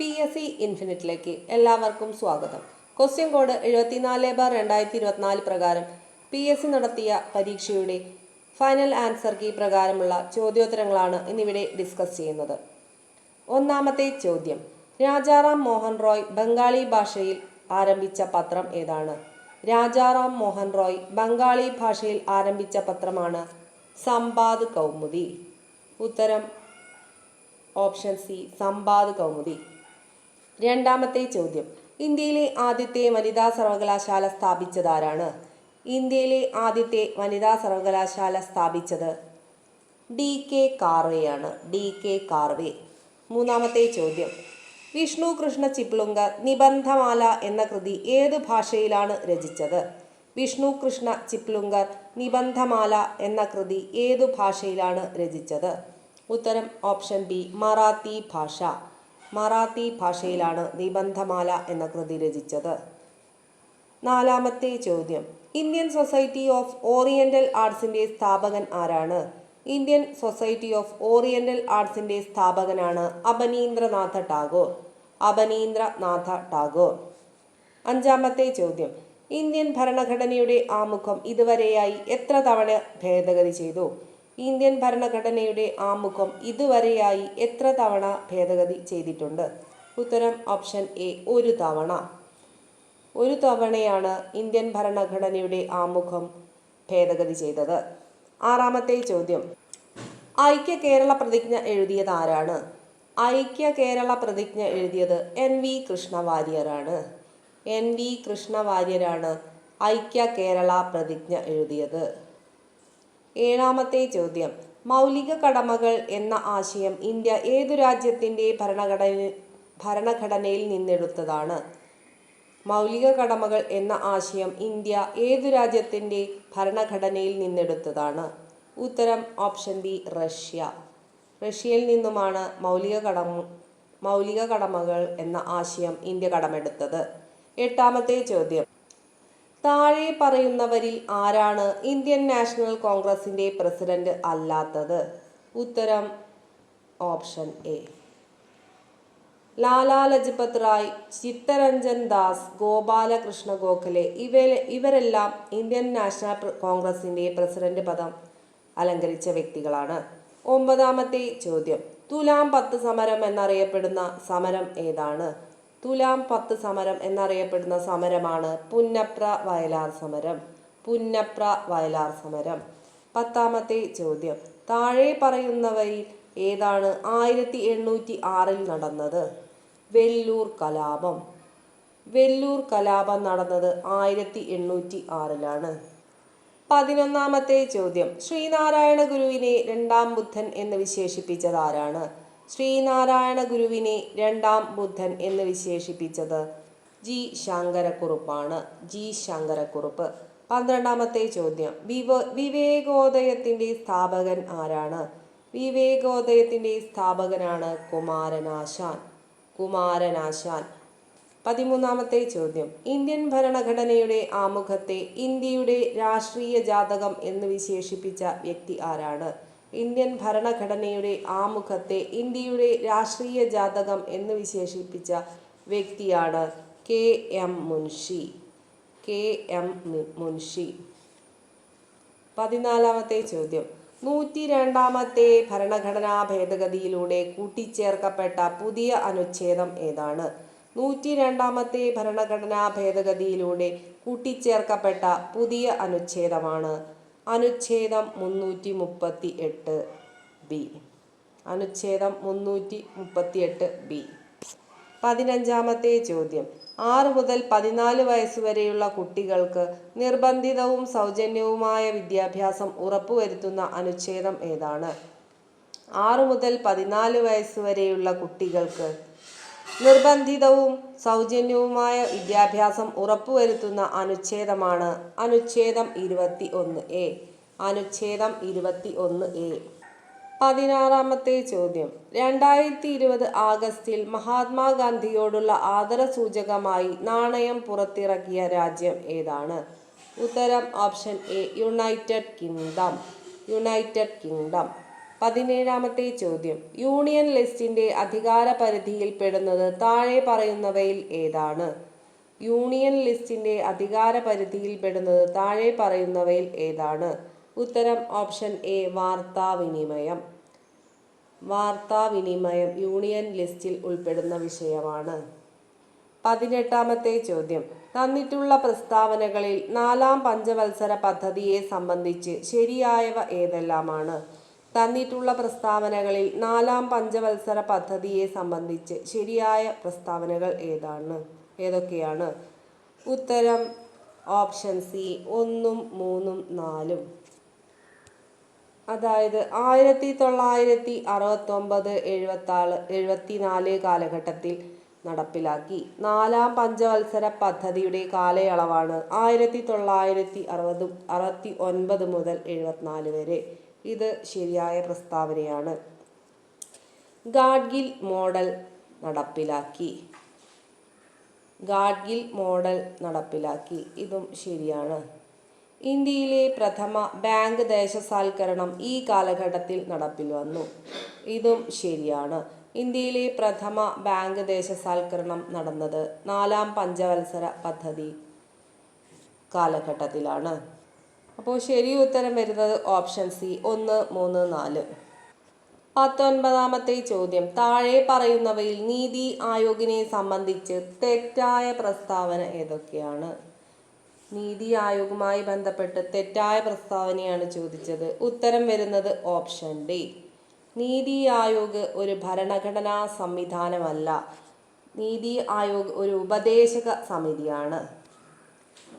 P S C ഇൻഫിനിറ്റിലേക്ക് എല്ലാവർക്കും സ്വാഗതം. Question code എഴുപത്തിനാല് ബാർ രണ്ടായിരത്തി ഇരുപത്തിനാല് പ്രകാരം പി എസ് സി നടത്തിയ പരീക്ഷയുടെ ഫൈനൽ ആൻസർ കീ പ്രകാരമുള്ള ചോദ്യോത്തരങ്ങളാണ് ഇന്നിവിടെ ഡിസ്കസ് ചെയ്യുന്നത്. ഒന്നാമത്തെ ചോദ്യം. രാജാറാം മോഹൻ റോയ് ബംഗാളി ഭാഷയിൽ ആരംഭിച്ച പത്രം ഏതാണ്? രാജാറാം മോഹൻ റോയ് ബംഗാളി ഭാഷയിൽ ആരംഭിച്ച പത്രമാണ് സമ്പാദ് കൗമുദി. ഉത്തരം ഓപ്ഷൻ സി സമ്പാദ് കൗമുദി. രണ്ടാമത്തെ ചോദ്യം. ഇന്ത്യയിലെ ആദ്യത്തെ വനിതാ സർവകലാശാല സ്ഥാപിച്ചതാരാണ്? ഇന്ത്യയിലെ ആദ്യത്തെ വനിതാ സർവകലാശാല സ്ഥാപിച്ചത് D K കാർവേയാണ്. D K Karve. മൂന്നാമത്തെ ചോദ്യം. വിഷ്ണു കൃഷ്ണ ചിപ്ലുങ്കർ നിബന്ധമാല എന്ന കൃതി ഏത് ഭാഷയിലാണ് രചിച്ചത്? വിഷ്ണു കൃഷ്ണ ചിപ്ലുങ്കർ നിബന്ധമാല എന്ന കൃതി ഏതു ഭാഷയിലാണ് രചിച്ചത്? ഉത്തരം ഓപ്ഷൻ ബി മറാത്തി ഭാഷ. മറാത്തി ഭാഷയിലാണ് നിബന്ധമാല എന്ന കൃതി രചിച്ചത്. നാലാമത്തെ ചോദ്യം. ഇന്ത്യൻ സൊസൈറ്റി ഓഫ് ഓറിയന്റൽ ആർട്സിന്റെ സ്ഥാപകൻ ആരാണ്? ഇന്ത്യൻ സൊസൈറ്റി ഓഫ് ഓറിയന്റൽ ആർട്സിന്റെ സ്ഥാപകനാണ് അപനീന്ദ്രനാഥ ടാഗോർ. അപനീന്ദ്രനാഥ ടാഗോർ. അഞ്ചാമത്തെ ചോദ്യം. ഇന്ത്യൻ ഭരണഘടനയുടെ ആമുഖം ഇതുവരെയായി എത്ര തവണ ഭേദഗതി ചെയ്തു? ഇന്ത്യൻ ഭരണഘടനയുടെ ആമുഖം ഇതുവരെയായി എത്ര തവണ ഭേദഗതി ചെയ്തിട്ടുണ്ട്? ഉത്തരം ഓപ്ഷൻ എ ഒരു തവണ. ഒരു തവണയാണ് ഇന്ത്യൻ ഭരണഘടനയുടെ ആമുഖം ഭേദഗതി ചെയ്തത്. ആറാമത്തെ ചോദ്യം. ഐക്യ കേരള പ്രതിജ്ഞ എഴുതിയത് ആരാണ്? ഐക്യ കേരള പ്രതിജ്ഞ എഴുതിയത് എൻ വി കൃഷ്ണവാര്യരാണ്. എൻ വി കൃഷ്ണവാര്യരാണ് ഐക്യ കേരള പ്രതിജ്ഞ എഴുതിയത്. ഏഴാമത്തെ ചോദ്യം. മൗലിക കടമകൾ എന്ന ആശയം ഇന്ത്യ ഏതു രാജ്യത്തിന്റെ ഭരണഘടന ഭരണഘടനയിൽ നിന്നെടുത്തതാണ്? മൗലിക കടമകൾ എന്ന ആശയം ഇന്ത്യ ഏതു രാജ്യത്തിന്റെ ഭരണഘടനയിൽ നിന്നെടുത്തതാണ്? ഉത്തരം ഓപ്ഷൻ ബി റഷ്യ. റഷ്യയിൽ നിന്നുമാണ് മൗലിക കടമ മൗലിക കടമകൾ എന്ന ആശയം ഇന്ത്യ കടമെടുത്തത്. എട്ടാമത്തെ ചോദ്യം. താഴെ പറയുന്നവരിൽ ആരാണ് ഇന്ത്യൻ നാഷണൽ കോൺഗ്രസിന്റെ പ്രസിഡന്റ് അല്ലാത്തത്? ഉത്തരം ഓപ്ഷൻ എ. ലാലാ ലജ്പത് റായ് ചിത്തരഞ്ജൻ ദാസ് ഗോപാലകൃഷ്ണ ഗോഖലെ ഇവ ഇവരെല്ലാം ഇന്ത്യൻ നാഷണൽ കോൺഗ്രസിന്റെ പ്രസിഡന്റ് പദം അലങ്കരിച്ച വ്യക്തികളാണ്. ഒമ്പതാമത്തെ ചോദ്യം. തുലാം പത്ത് സമരം എന്നറിയപ്പെടുന്ന സമരം ഏതാണ്? തുലാം പത്ത് സമരം എന്നറിയപ്പെടുന്ന സമരമാണ് പുന്നപ്ര വയലാർ സമരം. പുന്നപ്ര വയലാർ സമരം. പത്താമത്തെ ചോദ്യം. താഴെ പറയുന്നവയിൽ ഏതാണ് ആയിരത്തി എണ്ണൂറ്റി ആറിൽ നടന്നത്? വെല്ലൂർ കലാപം. വെല്ലൂർ കലാപം നടന്നത് ആയിരത്തി എണ്ണൂറ്റി ആറിലാണ് പതിനൊന്നാമത്തെ ചോദ്യം. ശ്രീനാരായണ ഗുരുവിനെ രണ്ടാം ബുദ്ധൻ എന്ന് വിശേഷിപ്പിച്ചത് ആരാണ്? ശ്രീനാരായണ ഗുരുവിനെ രണ്ടാം ബുദ്ധൻ എന്ന് വിശേഷിപ്പിച്ചത് ജി ശങ്കരക്കുറുപ്പാണ്. ജി ശങ്കരക്കുറുപ്പ്. പന്ത്രണ്ടാമത്തെ ചോദ്യം. വിവ വിവേകോദയത്തിന്റെ സ്ഥാപകൻ ആരാണ്? വിവേകോദയത്തിന്റെ സ്ഥാപകനാണ് കുമാരനാശാൻ. കുമാരനാശാൻ. പതിമൂന്നാമത്തെ ചോദ്യം. ഇന്ത്യൻ ഭരണഘടനയുടെ ആമുഖത്തെ ഇന്ത്യയുടെ രാഷ്ട്രീയ ജാതകം എന്ന് വിശേഷിപ്പിച്ച വ്യക്തി ആരാണ്? ഇന്ത്യൻ ഭരണഘടനയുടെ ആമുഖത്തെ ഇന്ത്യയുടെ രാഷ്ട്രീയ ജാതകം എന്ന് വിശേഷിപ്പിച്ച വ്യക്തിയാണ് K M Munshi. K M Munshi. പതിനാലാമത്തെ ചോദ്യം. നൂറ്റി രണ്ടാമത്തെ ഭരണഘടനാ ഭേദഗതിയിലൂടെ കൂട്ടിച്ചേർക്കപ്പെട്ട പുതിയ അനുച്ഛേദം ഏതാണ്? നൂറ്റി രണ്ടാമത്തെ ഭരണഘടനാ ഭേദഗതിയിലൂടെ കൂട്ടിച്ചേർക്കപ്പെട്ട പുതിയ അനുച്ഛേദമാണ് അനുച്ഛേദം മുന്നൂറ്റി മുപ്പത്തി എട്ട് ബി അനുച്ഛേദം മുന്നൂറ്റി മുപ്പത്തി എട്ട് ബി പതിനഞ്ചാമത്തെ ചോദ്യം. ആറ് മുതൽ പതിനാല് വയസ്സുവരെയുള്ള കുട്ടികൾക്ക് നിർബന്ധിതവും സൗജന്യവുമായ വിദ്യാഭ്യാസം ഉറപ്പുവരുത്തുന്ന അനുച്ഛേദം ഏതാണ്? ആറ് മുതൽ പതിനാല് വയസ്സുവരെയുള്ള കുട്ടികൾക്ക് നിർബന്ധിതവും സൗജന്യവുമായ വിദ്യാഭ്യാസം ഉറപ്പുവരുത്തുന്ന അനുച്ഛേദമാണ് അനുച്ഛേദം ഇരുപത്തി ഒന്ന് എ. അനുച്ഛേദം ഇരുപത്തി ഒന്ന് എ. പതിനാറാമത്തെ ചോദ്യം. രണ്ടായിരത്തി ഇരുപത് ആഗസ്റ്റിൽ മഹാത്മാഗാന്ധിയോടുള്ള ആദര സൂചകമായി നാണയം പുറത്തിറക്കിയ രാജ്യം ഏതാണ്? ഉത്തരം option A United Kingdom. United Kingdom. പതിനേഴാമത്തെ ചോദ്യം. യൂണിയൻ ലിസ്റ്റിന്റെ അധികാര പരിധിയിൽ പെടുന്നത് താഴെ പറയുന്നവയിൽ ഏതാണ്? യൂണിയൻ ലിസ്റ്റിന്റെ അധികാര പരിധിയിൽ പെടുന്നത് താഴെ പറയുന്നവയിൽ ഏതാണ്? ഉത്തരം ഓപ്ഷൻ എ വാർത്താവിനിമയം വാർത്താവിനിമയം യൂണിയൻ ലിസ്റ്റിൽ ഉൾപ്പെടുന്ന വിഷയമാണ്. പതിനെട്ടാമത്തെ ചോദ്യം. തന്നിട്ടുള്ള പ്രസ്താവനകളിൽ നാലാം പഞ്ചവത്സര പദ്ധതിയെ സംബന്ധിച്ച് ശരിയായവ ഏതെല്ലാമാണ്? തന്നിട്ടുള്ള പ്രസ്താവനകളിൽ നാലാം പഞ്ചവത്സര പദ്ധതിയെ സംബന്ധിച്ച് ശരിയായ പ്രസ്താവനകൾ ഏതാണ്? ഏതൊക്കെയാണ്? ഉത്തരം ഓപ്ഷൻ സി ഒന്നും മൂന്നും നാലും. അതായത് ആയിരത്തി തൊള്ളായിരത്തി അറുപത്തൊമ്പത് എഴുപത്തി ആറ് എഴുപത്തിനാല് കാലഘട്ടത്തിൽ നടപ്പിലാക്കി. നാലാം പഞ്ചവത്സര പദ്ധതിയുടെ കാലയളവാണ് ആയിരത്തി തൊള്ളായിരത്തി അറുപത് അറുപത്തി ഒൻപത് മുതൽ എഴുപത്തിനാല് വരെ. ഇത് ശരിയായ പ്രസ്താവനയാണ്. ഗാഡ്ഗിൽ മോഡൽ നടപ്പിലാക്കി. ഗാഡ്ഗിൽ മോഡൽ നടപ്പിലാക്കി. ഇതും ശരിയാണ്. ഇന്ത്യയിലെ പ്രഥമ ബാങ്ക് ദേശസാൽക്കരണം ഈ കാലഘട്ടത്തിൽ നടപ്പിൽ വന്നു. ഇതും ശരിയാണ്. ഇന്ത്യയിലെ പ്രഥമ ബാങ്ക് ദേശസാൽക്കരണം നടന്നത് നാലാം പഞ്ചവത്സര പദ്ധതി കാലഘട്ടത്തിലാണ്. അപ്പോൾ ശരി ഉത്തരം വരുന്നത് ഓപ്ഷൻ സി ഒന്ന് മൂന്ന് നാല്. പത്തൊൻപതാമത്തെ ചോദ്യം. താഴെ പറയുന്നവയിൽ നീതി ആയോഗിനെ സംബന്ധിച്ച് തെറ്റായ പ്രസ്താവന ഏതൊക്കെയാണ്? നീതി ആയോഗുമായി ബന്ധപ്പെട്ട് തെറ്റായ പ്രസ്താവനയാണ് ചോദിച്ചത്. ഉത്തരം വരുന്നത് ഓപ്ഷൻ ഡി നീതി ആയോഗ് ഒരു ഭരണഘടനാ സംവിധാനമല്ല. നീതി ആയോഗ് ഒരു ഉപദേശക സമിതിയാണ്.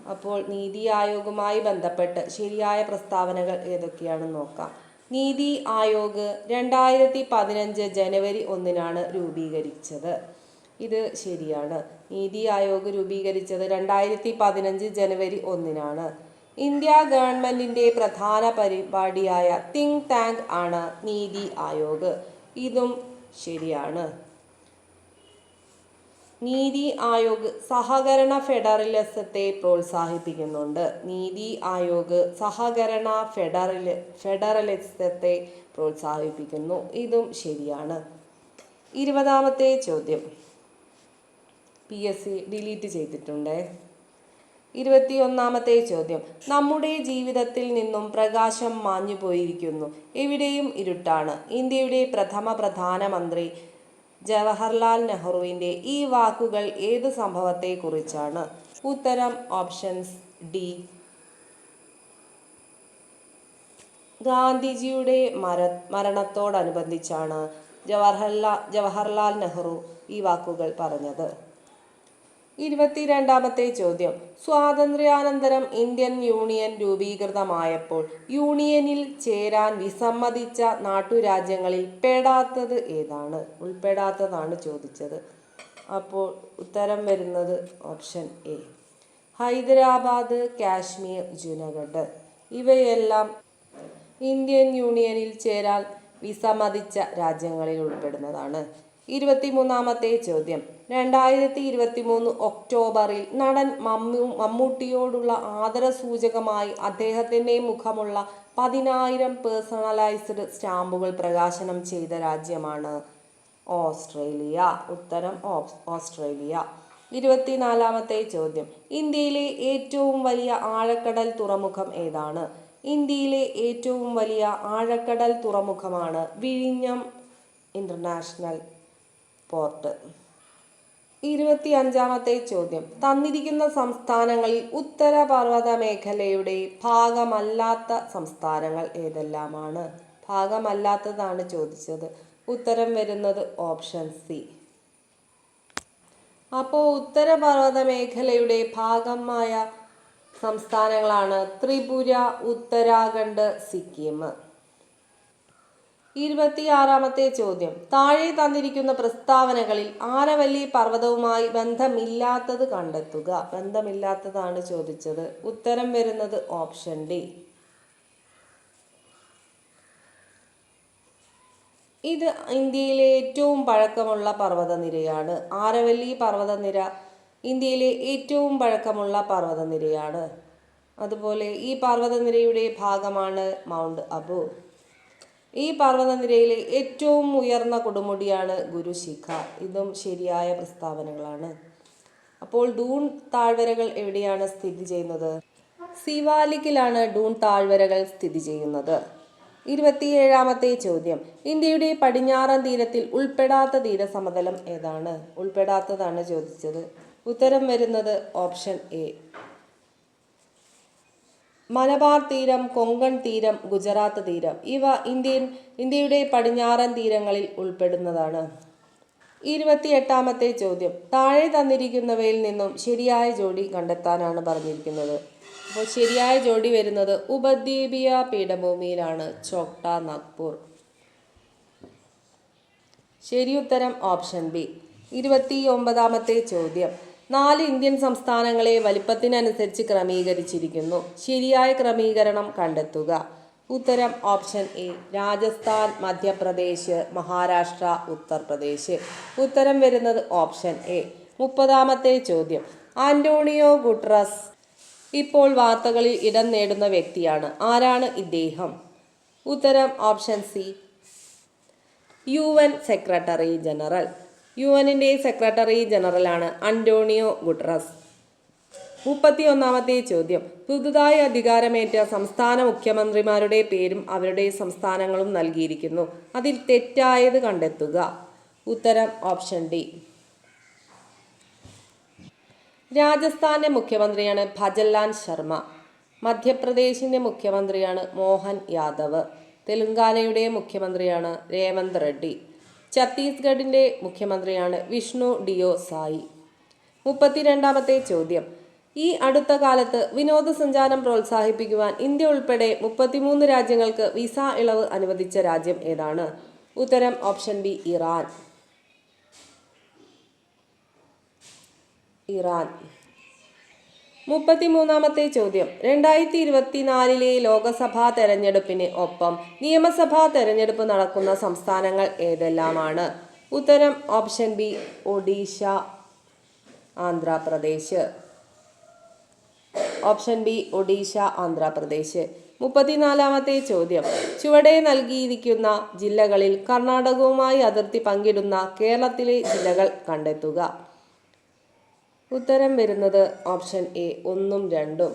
അപ്പോൾ നീതി ആയോഗുമായി ബന്ധപ്പെട്ട് ശരിയായ പ്രസ്താവനകൾ ഏതൊക്കെയാണെന്ന് നോക്കാം. നീതി ആയോഗ് രണ്ടായിരത്തി പതിനഞ്ച് ജനുവരി ഒന്നിനാണ് രൂപീകരിച്ചത്. ഇത് ശരിയാണ്. നീതി ആയോഗ് രൂപീകരിച്ചത് രണ്ടായിരത്തി പതിനഞ്ച് ജനുവരി ഒന്നിനാണ്. ഇന്ത്യ ഗവൺമെന്റിന്റെ പ്രധാന പരിപാടിയായ തിങ്ക് ടാങ്ക് ആണ് നീതി ആയോഗ്. ഇതും ശരിയാണ്. നീതി ആയോഗ് സഹകരണ ഫെഡറലിസത്തെ പ്രോത്സാഹിപ്പിക്കുന്നുണ്ട്. നീതി ആയോഗ് സഹകരണ ഫെഡറലി ഫെഡറലിസത്തെ പ്രോത്സാഹിപ്പിക്കുന്നു. ഇതും ശരിയാണ്. ഇരുപതാമത്തെ ചോദ്യം. പി എസ് സി ഡിലീറ്റ് ചെയ്തിട്ടുണ്ട്. ഇരുപത്തി ഒന്നാമത്തെ ചോദ്യം. നമ്മുടെ ജീവിതത്തിൽ നിന്നും പ്രകാശം മാഞ്ഞു പോയിരിക്കുന്നു എവിടെയും ഇരുട്ടാണ്. ഇന്ത്യയുടെ പ്രഥമ പ്രധാനമന്ത്രി ജവഹർലാൽ നെഹ്റുവിന്റെ ഈ വാക്കുകൾ ഏത് സംഭവത്തെക്കുറിച്ചാണ്? ഉത്തരം ഓപ്ഷൻസ് ഡി. ഗാന്ധിജിയുടെ മര മരണത്തോടനുബന്ധിച്ചാണ് ജവഹർലാൽ ജവഹർലാൽ നെഹ്റു ഈ വാക്കുകൾ പറഞ്ഞത്. ഇരുപത്തിരണ്ടാമത്തെ ചോദ്യം. സ്വാതന്ത്ര്യാനന്തരം ഇന്ത്യൻ യൂണിയൻ രൂപീകൃതമായപ്പോൾ യൂണിയനിൽ ചേരാൻ വിസമ്മതിച്ച നാട്ടുരാജ്യങ്ങളിൽ പെടാത്തത് ഏതാണ്? ഉൾപ്പെടാത്തതാണ് ചോദിച്ചത്. അപ്പോൾ ഉത്തരം വരുന്നത് ഓപ്ഷൻ എ. ഹൈദരാബാദ് കാശ്മീർ ജുനഗഡ്. ഇവയെല്ലാം ഇന്ത്യൻ യൂണിയനിൽ ചേരാൻ വിസമ്മതിച്ച രാജ്യങ്ങളിൽ ഉൾപ്പെടുന്നതാണ്. ഇരുപത്തിമൂന്നാമത്തെ ചോദ്യം. രണ്ടായിരത്തി ഇരുപത്തി മൂന്ന് ഒക്ടോബറിൽ നടൻ മമ്മൂ മമ്മൂട്ടിയോടുള്ള ആദരസൂചകമായി അദ്ദേഹത്തിന്റെ മുഖമുള്ള പതിനായിരം പേഴ്സണലൈസ്ഡ് സ്റ്റാമ്പുകൾ പ്രകാശനം ചെയ്ത രാജ്യമാണ് ഓസ്ട്രേലിയ. ഉത്തരം ഓസ്ട്രേലിയ. ഇരുപത്തിനാലാമത്തെ ചോദ്യം. ഇന്ത്യയിലെ ഏറ്റവും വലിയ ആഴക്കടൽ തുറമുഖം ഏതാണ്? ഇന്ത്യയിലെ ഏറ്റവും വലിയ ആഴക്കടൽ തുറമുഖമാണ് വിഴിഞ്ഞം ഇന്റർനാഷണൽ പോർട്ട്. ഇരുപത്തി അഞ്ചാമത്തെ ചോദ്യം. തന്നിരിക്കുന്ന സംസ്ഥാനങ്ങളിൽ ഉത്തരപർവത മേഖലയുടെ ഭാഗമല്ലാത്ത സംസ്ഥാനങ്ങൾ ഏതെല്ലാമാണ്? ഭാഗമല്ലാത്തതാണ് ചോദിച്ചത്. ഉത്തരം വരുന്നത് ഓപ്ഷൻ സി. അപ്പോൾ ഉത്തരപർവത മേഖലയുടെ ഭാഗമായ സംസ്ഥാനങ്ങളാണ് ത്രിപുര ഉത്തരാഖണ്ഡ് സിക്കിം. ഇരുപത്തിയാറാമത്തെ ചോദ്യം. താഴെ തന്നിരിക്കുന്ന പ്രസ്താവനകളിൽ ആരവല്ലി പർവതവുമായി ബന്ധമില്ലാത്തത് കണ്ടെത്തുക. ബന്ധമില്ലാത്തതാണ് ചോദിച്ചത്. ഉത്തരം വരുന്നത് ഓപ്ഷൻ ഡി. ഇത് ഇന്ത്യയിലെ ഏറ്റവും പഴക്കമുള്ള പർവതനിരയാണ്. ആരവല്ലി പർവതനിര ഇന്ത്യയിലെ ഏറ്റവും പഴക്കമുള്ള പർവതനിരയാണ്. അതുപോലെ ഈ പർവതനിരയുടെ ഭാഗമാണ് മൗണ്ട് അബു. ഈ പർവതനിരയിലെ ഏറ്റവും ഉയർന്ന കൊടുമുടിയാണ് ഗുരുശിഖ ഇതും ശരിയായ പ്രസ്താവനകളാണ്. അപ്പോൾ ഡൂൺ താഴ്വരകൾ എവിടെയാണ് സ്ഥിതി ചെയ്യുന്നത്? സിവാലിക്കിലാണ് ഡൂൺ താഴ്വരകൾ സ്ഥിതി ചെയ്യുന്നത്. ഇരുപത്തിയേഴാമത്തെ ചോദ്യം. ഇന്ത്യയുടെ പടിഞ്ഞാറൻ തീരത്തിൽ ഉൾപ്പെടാത്ത തീരസമതലം ഏതാണ്? ഉൾപ്പെടാത്തതാണ് ചോദിച്ചത്. ഉത്തരം വരുന്നത് ഓപ്ഷൻ എ. മലബാർ തീരം കൊങ്കൺ തീരം ഗുജറാത്ത് തീരം ഇവ ഇന്ത്യൻ ഇന്ത്യയുടെ പടിഞ്ഞാറൻ തീരങ്ങളിൽ ഉൾപ്പെടുന്നതാണ്. ഇരുപത്തിയെട്ടാമത്തെ ചോദ്യം. താഴെ തന്നിരിക്കുന്നവയിൽ നിന്നും ശരിയായ ജോഡി കണ്ടെത്താനാണ് പറഞ്ഞിരിക്കുന്നത്. അപ്പോൾ ശരിയായ ജോഡി വരുന്നത് ഉപദ്വീപിയ പീഠഭൂമിയിലാണ് ചോക്ട നാഗ്പൂർ. ശരി ഉത്തരം ഓപ്ഷൻ ബി. ഇരുപത്തി ഒമ്പതാമത്തെ ചോദ്യം. നാല് ഇന്ത്യൻ സംസ്ഥാനങ്ങളെ വലിപ്പത്തിനനുസരിച്ച് ക്രമീകരിച്ചിരിക്കുന്നു. ശരിയായ ക്രമീകരണം കണ്ടെത്തുക. ഉത്തരം ഓപ്ഷൻ എ രാജസ്ഥാൻ മധ്യപ്രദേശ് മഹാരാഷ്ട്ര ഉത്തർപ്രദേശ്. ഉത്തരം വരുന്നത് ഓപ്ഷൻ എ. മുപ്പതാമത്തെ ചോദ്യം. ആന്റോണിയോ ഗുട്രസ് ഇപ്പോൾ വാർത്തകളിൽ ഇടം നേടുന്ന വ്യക്തിയാണ്. ആരാണ് ഇദ്ദേഹം? ഉത്തരം option C U N secretary general. U എന്നിന്റെ സെക്രട്ടറി ജനറലാണ് അന്റോണിയോ ഗുട്രസ്. മുപ്പത്തി ഒന്നാമത്തെ ചോദ്യം. പുതുതായി അധികാരമേറ്റ സംസ്ഥാന മുഖ്യമന്ത്രിമാരുടെ പേരും അവരുടെ സംസ്ഥാനങ്ങളും നൽകിയിരിക്കുന്നു. അതിൽ തെറ്റായത് കണ്ടെത്തുക. ഉത്തരം ഓപ്ഷൻ ഡി. രാജസ്ഥാന്റെ മുഖ്യമന്ത്രിയാണ് ഭജൻലാൽ ശർമ്മ. മധ്യപ്രദേശിന്റെ മുഖ്യമന്ത്രിയാണ് മോഹൻ യാദവ്. തെലങ്കാനയുടെ മുഖ്യമന്ത്രിയാണ് രേവന്ത് റെഡ്ഡി. ഛത്തീസ്ഗഡിന്റെ മുഖ്യമന്ത്രിയാണ് വിഷ്ണു ഡിയോ സായി. മുപ്പത്തിരണ്ടാമത്തെ ചോദ്യം. ഈ അടുത്ത കാലത്ത് വിനോദസഞ്ചാരം പ്രോത്സാഹിപ്പിക്കുവാൻ ഇന്ത്യ ഉൾപ്പെടെ മുപ്പത്തിമൂന്ന് രാജ്യങ്ങൾക്ക് വിസ ഇളവ് അനുവദിച്ച രാജ്യം ഏതാണ്? ഉത്തരം ഓപ്ഷൻ ബി ഇറാൻ. ഇറാൻ. മുപ്പത്തിമൂന്നാമത്തെ ചോദ്യം. രണ്ടായിരത്തി ഇരുപത്തിനാലിലെ ലോകസഭാ തെരഞ്ഞെടുപ്പിന് ഒപ്പം നിയമസഭാ തെരഞ്ഞെടുപ്പ് നടക്കുന്ന സംസ്ഥാനങ്ങൾ ഏതെല്ലാമാണ്? ഉത്തരം option B Odisha Andhra Pradesh. Option B Odisha Andhra Pradesh. മുപ്പത്തിനാലാമത്തെ ചോദ്യം. ചുവടെ നൽകിയിരിക്കുന്ന ജില്ലകളിൽ കർണാടകവുമായി അതിർത്തി പങ്കിടുന്ന കേരളത്തിലെ ജില്ലകൾ കണ്ടെത്തുക. ഉത്തരം വരുന്നത് ഓപ്ഷൻ എ ഒന്നും രണ്ടും.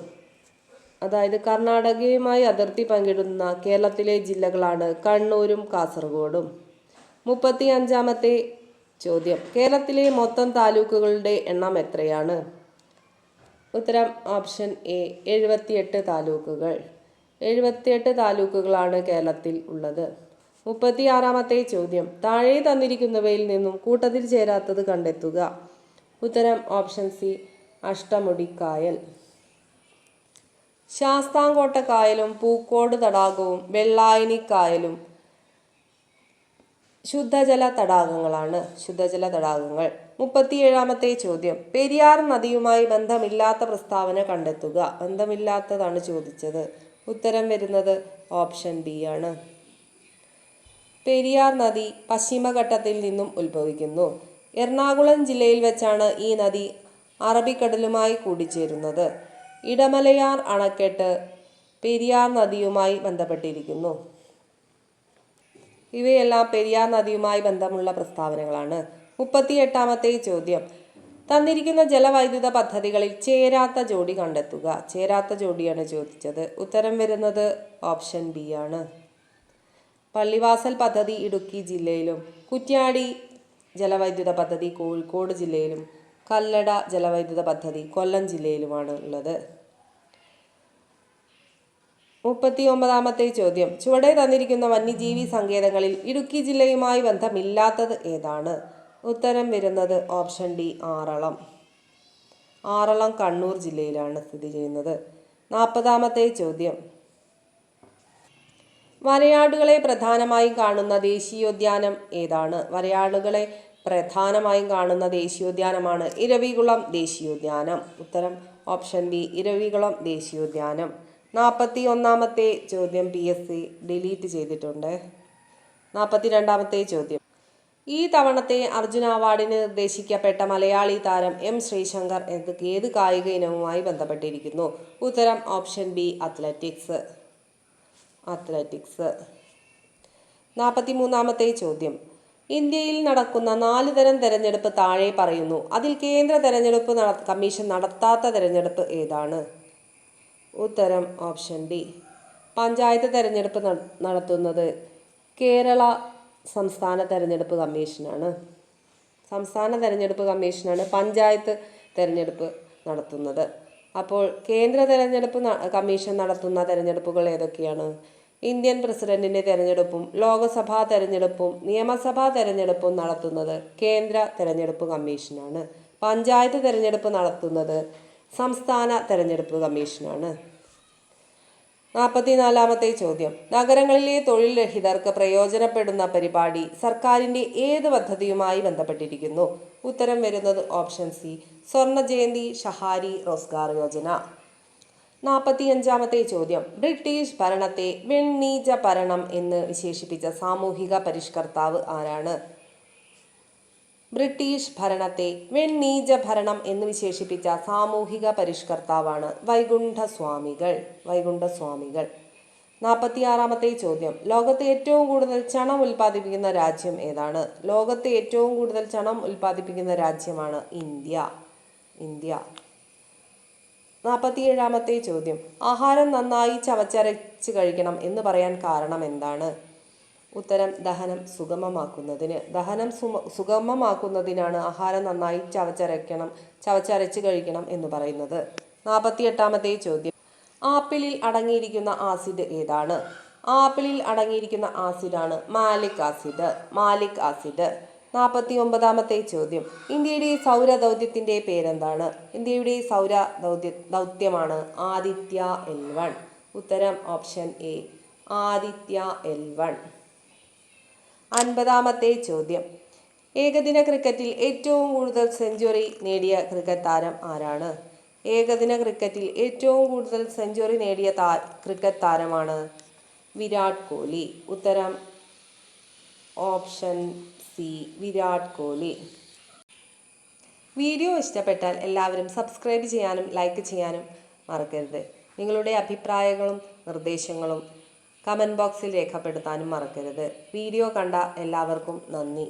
അതായത് കർണാടകയുമായി അതിർത്തി പങ്കിടുന്ന കേരളത്തിലെ ജില്ലകളാണ് കണ്ണൂരും കാസർഗോഡും. മുപ്പത്തി അഞ്ചാമത്തെ ചോദ്യം കേരളത്തിലെ മൊത്തം താലൂക്കുകളുടെ എണ്ണം എത്രയാണ്? ഉത്തരം ഓപ്ഷൻ എ എഴുപത്തിയെട്ട് താലൂക്കുകൾ. എഴുപത്തിയെട്ട് താലൂക്കുകളാണ് കേരളത്തിൽ ഉള്ളത്. മുപ്പത്തിയാറാമത്തെ ചോദ്യം താഴെ തന്നിരിക്കുന്നവയിൽ നിന്നും കൂട്ടത്തിൽ ചേരാത്തത് കണ്ടെത്തുക. ഉത്തരം ഓപ്ഷൻ സി അഷ്ടമുടിക്കായൽ. ശാസ്താംകോട്ട കായലും പൂക്കോട് തടാകവും വെള്ളായണി കായലും ശുദ്ധജല തടാകങ്ങളാണ്. ശുദ്ധജല തടാകങ്ങൾ. മുപ്പത്തിയേഴാമത്തെ ചോദ്യം. പെരിയാർ നദിയുമായി ബന്ധമില്ലാത്ത പ്രസ്താവന കണ്ടെത്തുക. ബന്ധമില്ലാത്തതാണ് ചോദിച്ചത്. ഉത്തരം വരുന്നത് ഓപ്ഷൻ ബി ആണ്. പെരിയാർ നദി പശ്ചിമഘട്ടത്തിൽ നിന്നും ഉത്ഭവിക്കുന്നു. എറണാകുളം ജില്ലയിൽ വെച്ചാണ് ഈ നദി അറബിക്കടലുമായി കൂടിച്ചേരുന്നത്. ഇടമലയാർ അണക്കെട്ട് പെരിയാർ നദിയുമായി ബന്ധപ്പെട്ടിരിക്കുന്നു. ഇവയെല്ലാം പെരിയാർ നദിയുമായി ബന്ധമുള്ള പ്രസ്താവനകളാണ്. മുപ്പത്തിയെട്ടാമത്തെ ചോദ്യം. തന്നിരിക്കുന്ന ജലവൈദ്യുത പദ്ധതികളിൽ ചേരാത്ത ജോഡി കണ്ടെത്തുക. ചേരാത്ത ജോഡിയാണ് ചോദിച്ചത്. ഉത്തരം വരുന്നത് ഓപ്ഷൻ ബി ആണ്. പള്ളിവാസൽ പദ്ധതി ഇടുക്കി ജില്ലയിലും കുറ്റ്യാടി ജലവൈദ്യുത പദ്ധതി കോഴിക്കോട് ജില്ലയിലും കല്ലട ജലവൈദ്യുത പദ്ധതി കൊല്ലം ജില്ലയിലുമാണ് ഉള്ളത്. മുപ്പത്തി ഒമ്പതാമത്തെ ചോദ്യം. ചുവടെ തന്നിരിക്കുന്ന വന്യജീവി സങ്കേതങ്ങളിൽ ഇടുക്കി ജില്ലയുമായി ബന്ധമില്ലാത്തത് ഏതാണ്? ഉത്തരം വരുന്നത് ഓപ്ഷൻ ഡി ആറളം. ആറളം കണ്ണൂർ ജില്ലയിലാണ് സ്ഥിതി ചെയ്യുന്നത്. നാൽപ്പതാമത്തെ ചോദ്യം. വരയാടുകളെ പ്രധാനമായും കാണുന്ന ദേശീയോദ്യാനം ഏതാണ്? വരയാടുകളെ പ്രധാനമായും കാണുന്ന ദേശീയോദ്യാനമാണ് ഇരവികുളം ദേശീയോദ്യാനം. ഉത്തരം ഓപ്ഷൻ ബി ഇരവികുളം ദേശീയോദ്യാനം. നാൽപ്പത്തി ഒന്നാമത്തെ ചോദ്യം പി എസ് സി ഡിലീറ്റ് ചെയ്തിട്ടുണ്ട്. നാൽപ്പത്തി രണ്ടാമത്തെ ചോദ്യം. ഈ തവണത്തെ അർജുന അവാർഡിന് നിർദ്ദേശിക്കപ്പെട്ട മലയാളി താരം എം ശ്രീശങ്കർ ഏത് കായിക ഇനവുമായി ബന്ധപ്പെട്ടിരിക്കുന്നു? ഉത്തരം ഓപ്ഷൻ ബി അത്ലറ്റിക്സ്. അത്ലറ്റിക്സ് നാൽപ്പത്തി മൂന്നാമത്തെ ചോദ്യം. ഇന്ത്യയിൽ നടക്കുന്ന നാല് തരം തെരഞ്ഞെടുപ്പ് താഴെ പറയുന്നു. അതിൽ കേന്ദ്ര തെരഞ്ഞെടുപ്പ് കമ്മീഷൻ നടത്താത്ത തെരഞ്ഞെടുപ്പ് ഏതാണ്? ഉത്തരം ഓപ്ഷൻ ഡി പഞ്ചായത്ത് തെരഞ്ഞെടുപ്പ് നടത്തുന്നത് കേരള സംസ്ഥാന തെരഞ്ഞെടുപ്പ് കമ്മീഷനാണ്. സംസ്ഥാന തെരഞ്ഞെടുപ്പ് കമ്മീഷനാണ് പഞ്ചായത്ത് തെരഞ്ഞെടുപ്പ് നടത്തുന്നത്. അപ്പോൾ കേന്ദ്ര തെരഞ്ഞെടുപ്പ് കമ്മീഷൻ നടത്തുന്ന തെരഞ്ഞെടുപ്പുകൾ ഏതൊക്കെയാണ്? ഇന്ത്യൻ പ്രസിഡന്റിന്റെ തെരഞ്ഞെടുപ്പും ലോക്സഭാ തെരഞ്ഞെടുപ്പും നിയമസഭാ തെരഞ്ഞെടുപ്പും നടത്തുന്നത് കേന്ദ്ര തെരഞ്ഞെടുപ്പ് കമ്മീഷനാണ്. പഞ്ചായത്ത് തെരഞ്ഞെടുപ്പ് നടത്തുന്നത് സംസ്ഥാന തെരഞ്ഞെടുപ്പ് കമ്മീഷനാണ്. നാൽപ്പത്തിനാലാമത്തെ ചോദ്യം. നഗരങ്ങളിലെ തൊഴിൽ രഹിതർക്ക് പ്രയോജനപ്പെടുന്ന പരിപാടി സർക്കാരിന്റെ ഏത് പദ്ധതിയുമായി ബന്ധപ്പെട്ടിരിക്കുന്നു? ഉത്തരം വരുന്നത് ഓപ്ഷൻ സി. സ്വർണ ജയന്തി ഷഹാരി റോസ്ഗാർ യോജന. നാൽപ്പത്തിയഞ്ചാമത്തെ ചോദ്യം. ബ്രിട്ടീഷ് ഭരണത്തെ വെണ്ണീജ ഭരണം എന്ന് വിശേഷിപ്പിച്ച സാമൂഹിക പരിഷ്കർത്താവ് ആരാണ്? ബ്രിട്ടീഷ് ഭരണത്തെ വെണ്ണീജ ഭരണം എന്ന് വിശേഷിപ്പിച്ച സാമൂഹിക പരിഷ്കർത്താവാണ് വൈകുണ്ഠസ്വാമികൾ. വൈകുണ്ഠസ്വാമികൾ. നാൽപ്പത്തിയാറാമത്തെ ചോദ്യം. ലോകത്ത് ഏറ്റവും കൂടുതൽ ചണം ഉൽപ്പാദിപ്പിക്കുന്ന രാജ്യം ഏതാണ്? ലോകത്ത് ഏറ്റവും കൂടുതൽ ചണം ഉൽപ്പാദിപ്പിക്കുന്ന രാജ്യമാണ് ഇന്ത്യ. ഇന്ത്യ. നാൽപ്പത്തിയേഴാമത്തെ ചോദ്യം. ആഹാരം നന്നായി ചവച്ചരച്ച് കഴിക്കണം എന്ന് പറയാൻ കാരണം എന്താണ്? ഉത്തരം ദഹനം സുഗമമാക്കുന്നതിന്. ദഹനം സുഗമമാക്കുന്നതിനാണ് ആഹാരം നന്നായി ചവച്ചരയ്ക്കണം ചവച്ചരച്ച് കഴിക്കണം എന്ന് പറയുന്നത്. നാൽപ്പത്തിയെട്ടാമത്തെ ചോദ്യം. ആപ്പിളിൽ അടങ്ങിയിരിക്കുന്ന ആസിഡ് ഏതാണ്? ആപ്പിളിൽ അടങ്ങിയിരിക്കുന്ന ആസിഡാണ് മാലിക് ആസിഡ്. Malic acid. നാൽപ്പത്തി ഒമ്പതാമത്തെ ചോദ്യം. ഇന്ത്യയുടെ സൗര ദൗത്യത്തിന്റെ പേരെന്താണ്? ഇന്ത്യയുടെ സൗര ദൗത്യ ദൗത്യമാണ് ആദിത്യ എൽ വൺ. ഉത്തരം option A Aditya L one. അൻപതാമത്തെ ചോദ്യം. ഏകദിന ക്രിക്കറ്റിൽ ഏറ്റവും കൂടുതൽ സെഞ്ചുറി നേടിയ ക്രിക്കറ്റ് താരം ആരാണ്? ഏകദിന ക്രിക്കറ്റിൽ ഏറ്റവും കൂടുതൽ സെഞ്ചുറി നേടിയ താ ക്രിക്കറ്റ് താരമാണ് വിരാട് കോഹ്ലി ഉത്തരം option C Virat Kohli video ഇഷ്ടപ്പെട്ടാൽ എല്ലാവരും സബ്സ്ക്രൈബ് ചെയ്യാനും ലൈക്ക് ചെയ്യാനും മറക്കരുത്. നിങ്ങളുടെ അഭിപ്രായങ്ങളും നിർദ്ദേശങ്ങളും കമന്റ് ബോക്സിൽ രേഖപ്പെടുത്താനും മറക്കരുത്. വീഡിയോ കണ്ട എല്ലാവർക്കും നന്ദി.